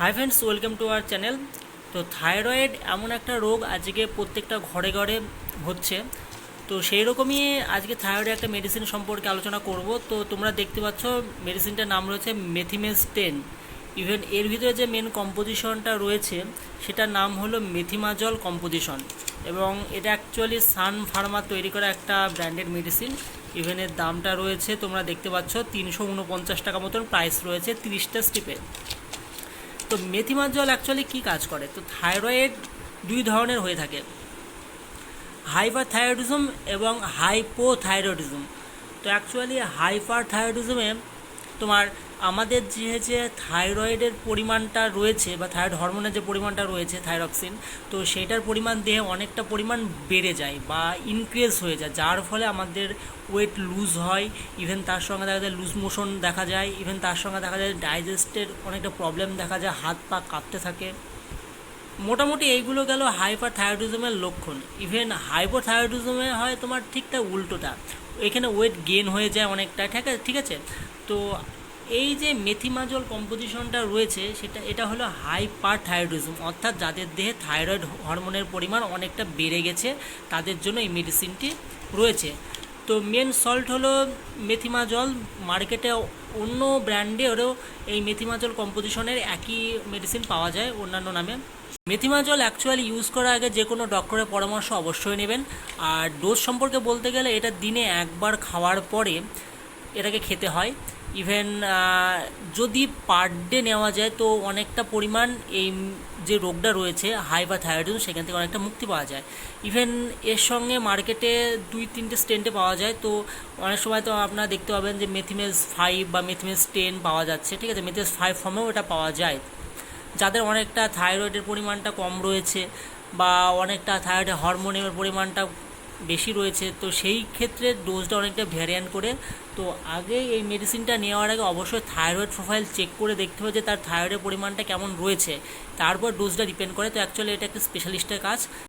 Hi friends, welcome to our channel. তো thyroid এমন একটা রোগ আজকে প্রত্যেকটা ঘরে ঘরে হচ্ছে। তো সেই রকমই আজকে থাইরয়েডের একটা মেডিসিন সম্পর্কে আলোচনা করব। তো তোমরা দেখতে পাচ্ছ মেডিসিনটার নাম রয়েছে মেথিমেস টেন ইভেন এর ভিতরে যে মেন কম্পোজিশনটা রয়েছে, সেটার নাম হলো মেথিমাজল কম্পোজিশন এবং এটা অ্যাকচুয়ালি সান ফার্মা তৈরি করা একটা ব্র্যান্ডেড মেডিসিন ইভেন এর দামটা রয়েছে, তোমরা দেখতে পাচ্ছ, তিনশো উনপঞ্চাশ টাকা মতন প্রাইস রয়েছে, তিরিশটা স্টিপে তো মেথিমার জল অ্যাকচুয়ালি কী কাজ করে? তো থাইরয়েড দুই ধরনের হয়ে থাকে। হাইপার থাইরয়েডিজম এবং হাইপোথাইরয়েডিজম তো অ্যাকচুয়ালি হাইপার থাইরয়েডিজমে তোমার আমাদের যে যে থাইরয়েডের পরিমাণটা রয়েছে বা থাইরয়েড হরমোনের যে পরিমাণটা রয়েছে থাইরক্সিন তো সেটার পরিমাণ দেহে অনেকটা পরিমাণ বেড়ে যায় বা ইনক্রিজ হয়ে যায়, যার ফলে আমাদের ওয়েট লুজ হয় ইভেন তার সঙ্গে দেখা যায় লুজ মোশন দেখা যায় ইভেন তার সঙ্গে দেখা যায় ডাইজেস্টের অনেকটা প্রবলেম দেখা যায়, হাত পা কাঁপতে থাকে। মোটামুটি এইগুলো গেল হাইপার থাইরয়েডিজমের লক্ষণ। ইভেন হাইপার থাইরয়েডিজমে হয় তোমার ঠিকঠাক উল্টোটা। এখানে ওয়েট গেন হয়ে যায় অনেকটা, ঠিক আছে ঠিক আছে? তো এই যে মেথিমাজল কম্পোজিশনটা রয়েছে, সেটা, এটা হলো হাইপার থাইরয়েডিজম অর্থাৎ যাদের দেহে থাইরয়েড হরমোনের পরিমাণ অনেকটা বেড়ে গেছে, তাদের জন্য এই মেডিসিনটি রয়েছে। তো মেন সল্ট হলো মেথিমা জল। মার্কেটে অন্য ব্র্যান্ডেরও এই মেথিমা জল কম্পোজিশনের একই মেডিসিন পাওয়া যায় অন্যান্য নামে। মেথিমা জল অ্যাকচুয়ালি ইউজ করার আগে যে কোনো ডক্টরের পরামর্শ অবশ্যই নেবেন। আর ডোজ সম্পর্কে বলতে গেলে এটা দিনে একবার খাওয়ার পরে এটাকে খেতে হয়। ইভেন যদি পার ডে নেওয়া যায় তো অনেকটা পরিমাণ এই যে রোগটা রয়েছে হাই বা থাইরয়েডিজম সেখান থেকে অনেকটা মুক্তি পাওয়া যায়। ইভেন এর সঙ্গে মার্কেটে দুই, তিনটে স্টেন্টে পাওয়া যায়। তো অনেক সময় তো আপনারা দেখতে পাবেন যে মেথিমেস ফাইভ বা মেথিমেস টেন পাওয়া যাচ্ছে। ঠিক আছে মেথিমেস ফাইভ ফর্মেও এটা পাওয়া যায়। যাদের অনেকটা থাইরয়েডের পরিমাণটা কম রয়েছে বা অনেকটা থাইরয়েডের হরমোনের পরিমাণটা বেশি রয়েছে, তো সেই ক্ষেত্রে ডোজটা অনেকটা ভ্যারিয়ান করে। তো আগে এই মেডিসিনটা নেওয়ার আগে অবশ্যই থাইরয়েড প্রোফাইল চেক করে দেখতে হবে যে তার থাইরয়েডের পরিমাণটা কেমন রয়েছে। তারপর ডোজটা ডিপেন্ড করে, তো অ্যাকচুয়ালি এটা একটা স্পেশালিস্টের কাজ।